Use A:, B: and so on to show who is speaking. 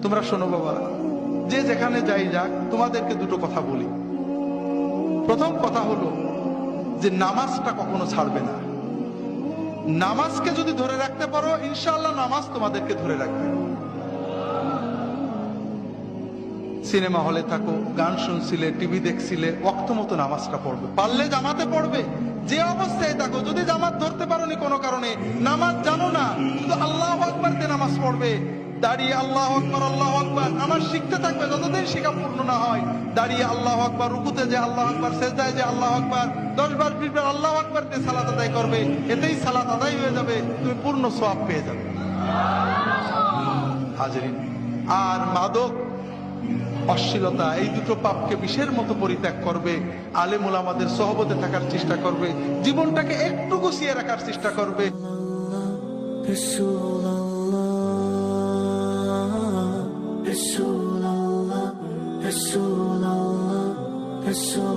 A: তোমরা শোনো বাবা, যে যেখানে যাই যাক, তোমাদেরকে দুটো কথা বলি। প্রথম কথা হলো যে নামাজটা কখনো ছাড়বে না। নামাজকে যদি ধরে রাখতে পারো, ইনশাআল্লাহ নামাজ তোমাদেরকে ধরে রাখবে। সিনেমা হলে থাকো, গান শুনছিলে, টিভি দেখছিলে অক্ত মতো নামাজটা পড়বে। পারলে জামাতে পড়বে, যে অবস্থায় থাকো, যদি জামাত ধরতে পারোনি কোনো কারণে, নামাজ জানো না, শুধু আল্লাহ আকবার দিয়ে নামাজ পড়বে। দাঁড়িয়ে আল্লাহ আকবার আল্লাহ আকবার। আমার শিখতে থাকবে যতদিন শিখা পূর্ণ না হয়। দাঁড়িয়ে আল্লাহ আকবার রুকুতে যে আল্লাহ আকবার সেজদায় যে আল্লাহ আকবার দশ বার বিশ বার আল্লাহ আকবার দিয়ে সালাত আদায় করবে এতেই সালাত আদায় হয়ে যাবে তুমি পূর্ণ সোয়াব পেয়ে যাবে। হাজরিন আর মাদক অশ্লীলতা এই দুটো পাপকে বিষের মতো পরিত্যাগ করবে আলেমুল আমাদের সহবতে থাকার চেষ্টা করবে জীবনটাকে একটু গুছিয়ে রাখার চেষ্টা করবে।
B: Resulallah Resulallah Resul